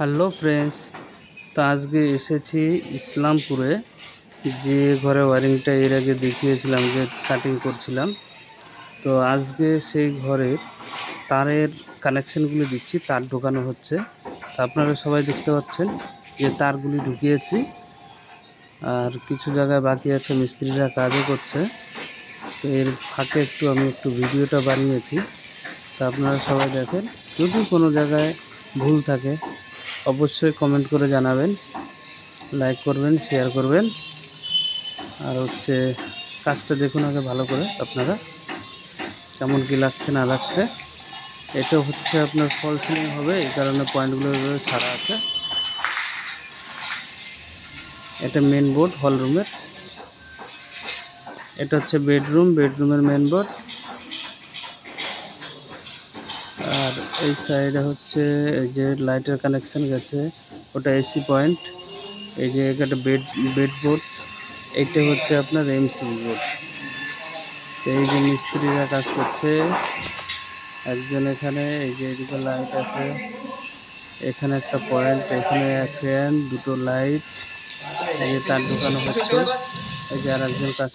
Hello friends তো আজকে এসেছি ইসলামপুরে। যে ঘরে ওয়ারিংটা এর আগে দেখিয়েছিলাম যে কাটিং করছিলাম। তো আজকে সেই ঘরে তারের কানেকশনগুলি দিচ্ছি, তার ঢোকানো হচ্ছে। তো আপনারা সবাই দেখতে পাচ্ছেন যে তারগুলি ঢুকিয়েছি। আর কিছু জায়গায় বাকি আছে, মিস্ত্রিরা কাজও করছে। তো এর ফাঁকে একটু আমি একটু ভিডিওটা বানিয়েছি। তা আপনারা সবাই দেখেন, যদি কোনো জায়গায় ভুল থাকে অবশ্যই কমেন্ট করে জানাবেন লাইক করবেন শেয়ার করবেন। আর হচ্ছে কাজটা দেখুন আগে ভালো করে আপনারা, কেমন কী লাগছে, না লাগছে। এটা হচ্ছে আপনার ফল সিলিং হবে, এই কারণে পয়েন্টগুলো ছাড়া আছে। এটা মেন বোর্ড হল রুমের এটা হচ্ছে বেডরুম বেডরুমের মেন বোর্ড আর এই সাইডে হচ্ছে এই যে লাইটের কানেকশন গেছে, ওটা এসি পয়েন্ট এই যে একটা বেড বেড বোর্ড এইটা হচ্ছে আপনার এমসি বোর্ড এই যে মিস্ত্রিরা কাজ করছে, একজন এখানে, এই যে এদিকে লাইট আছে, এখানে একটা পয়েন্ট এখানে ফ্যান দুটো লাইট এই যে তার দোকানো হচ্ছে, এই যে আর একজন কাজ